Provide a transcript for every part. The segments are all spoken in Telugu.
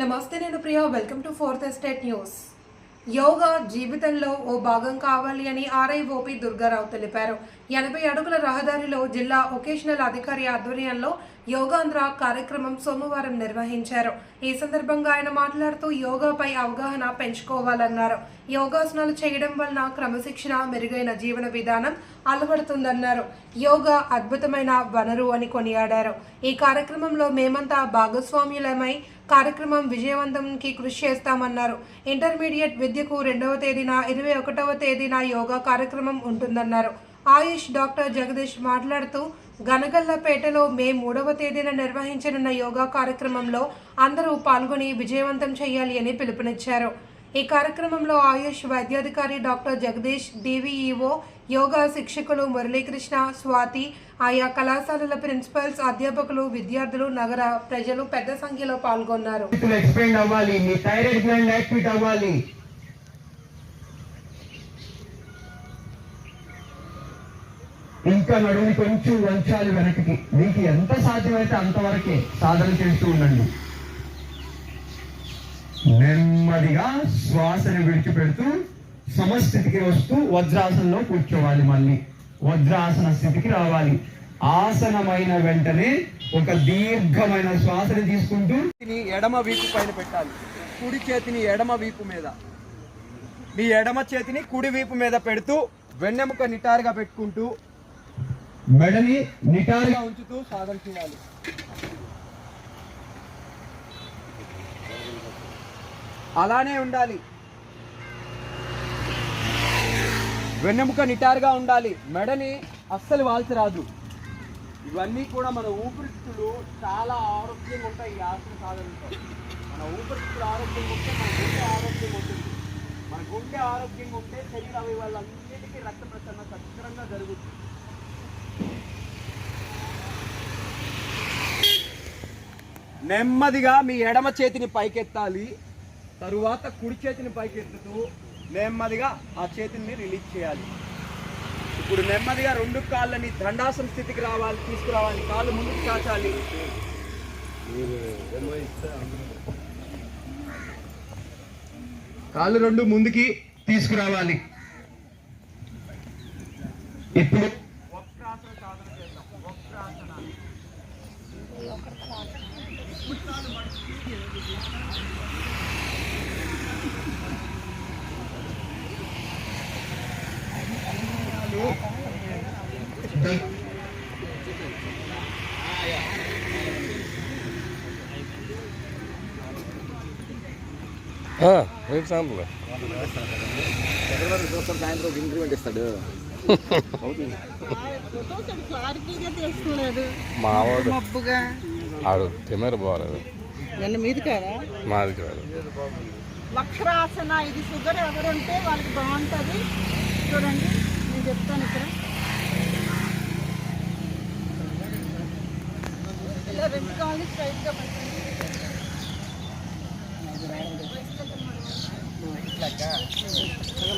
నమస్తే నేను Priya welcome to fourth estate news yoga జీవితంలో ఓ భాగం కావాలి అని ఆర్ఐఓపి దుర్గారావు తెలిపారు. ఎనభై అడుగుల రహదారిలో జిల్లా ఒకేషనల్ అధికారి ఆధ్వర్యంలో యోగాంధ్ర కార్యక్రమం సోమవారం నిర్వహించారు. ఈ సందర్భంగా ఆయన మాట్లాడుతూ యోగాపై అవగాహన పెంచుకోవాలన్నారు. యోగాసనాలు చేయడం వలన క్రమశిక్షణ మెరుగైన జీవన విధానం అలవడుతుందన్నారు. యోగా అద్భుతమైన వనరు అని కొనియాడారు. ఈ కార్యక్రమంలో మేమంతా భాగస్వామ్యులమై కార్యక్రమం విజయవంతంకి కృషి చేస్తామన్నారు. ఇంటర్మీడియట్ విద్యకు రెండవ తేదీన ఇరవై ఒకటవ తేదీన యోగా కార్యక్రమం ఉంటుందన్నారు. ఆయుష్ డాక్టర్ జగదీష్ మాట్లాడుతూ గనగల్లపేటలో మే మూడవ తేదీన నిర్వహించనున్న యోగా కార్యక్రమంలో అందరూ పాల్గొని విజయవంతం చేయాలి అని పిలుపునిచ్చారు. ఈ కార్యక్రమంలో ఆయుష్ వైద్యాధికారి డాక్టర్ జగదీష్ డివిఈఓ యోగా శిక్షకులు మురళీకృష్ణ స్వాతి ఆయా కళాశాలల ప్రిన్సిపల్స్ అధ్యాపకులు విద్యార్థులు నగర ప్రజలు పెద్ద సంఖ్యలో పాల్గొన్నారు. ఎక్స్పెండ్ అవ్వాలి మీ థైరాయిడ్ గ్లాండ్ యాక్టివేట్ అవ్వాలి. ఇంకా నడుముని కొంచెం వంచాలి వెనక్కి. మీకు ఎంత సాధ్యమైతే అంతవరకే సాధన చేస్తూ ఉండండి. నెమ్మదిగా శ్వాసను విడిచిపెడుతూ సమస్థితికి వస్తూ వజ్రాసనంలో కూర్చోవాలి మళ్ళీ. వజ్రాసన స్థితికి రావాలి. ఆసనమైన వెంటనే ఒక దీర్ఘమైన శ్వాసని తీసుకుంటూ ఎడమ వీపు పైన పెట్టాలి. కుడి చేతిని ఎడమ వీపు మీద. మీ ఎడమ చేతిని కుడి వీపు మీద పెడుతూ వెన్నెముక నిటారుగా పెట్టుకుంటూ మెడని నిటారుగా ఉంచుతూ సాధన చేయాలి అలానే ఉండాలి. వెన్నెముక నిటారుగా ఉండాలి. మెడని అస్సలు వాల్చి రాదు. ఇవన్నీ కూడా మన ఊపిరితిత్తులు చాలా ఆరోగ్యంగా ఉంటాయి. ఈ ఆసన సాధనతో మన ఊపిరితిత్తులు ఆరోగ్యంగా ఉంటే మన గుండె ఆరోగ్యంగా ఉంటుంది. మన గుండె ఆరోగ్యంగా ఉంటే శరీర అవయవాలన్నిటికీ రక్త ప్రసరణ సక్రంగా జరుగుతుంది. నెమ్మదిగా మీ ఎడమ చేతిని పైకెత్తాలి. తరువాత కుడి చేతిని పైకెత్తుతూ నెమ్మదిగా ఆ చేతిని రిలీజ్ చేయాలి. ఇప్పుడు నెమ్మదిగా రెండు కాళ్ళని దండాసన స్థితికి రావాలి తీసుకురావాలి కాళ్ళు ముందుకు చాచాలి. కాళ్ళు రెండు ముందుకి తీసుకురావాలి. ఇప్పుడు వక్రాసన సాధన చేద్దాం వక్రాసన రేపు సాయంత్రం క్లారిటీగా తెలుసుకోలేదు మావాడు ఆడు తిమేర పోలేదు నన్ను మీది కదా మాది కాదు వక్రాసన ఇది షుగర్ ఎవరుంటే వాళ్ళకి బాగుంటుంది. చూడండి నేను చెప్తాను ఇక్కడ. రెండు కాళ్ళు స్ట్రైట్గా పట్టండి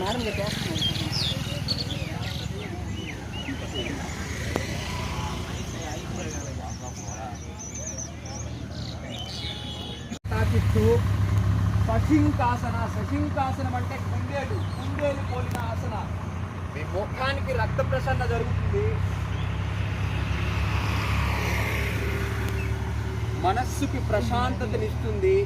మేడం తాకిస్తూ సశింకాసన సశింకాసనం అంటే కుందేలు కుందేలు పోలిన ఆసన. మీ ముఖానికి రక్త ప్రసరణ జరుగుతుంది. మనస్సుకి ప్రశాంతతనిస్తుంది.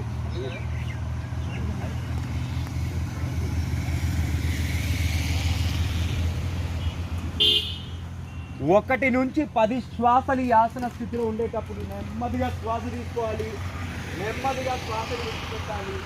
ఒకటి నుంచి పది శ్వాసలు ఈ ఆసన స్థితిలో ఉండేటప్పుడు నెమ్మదిగా శ్వాస తీసుకోవాలి. నెమ్మదిగా శ్వాస తీసుకోవాలి.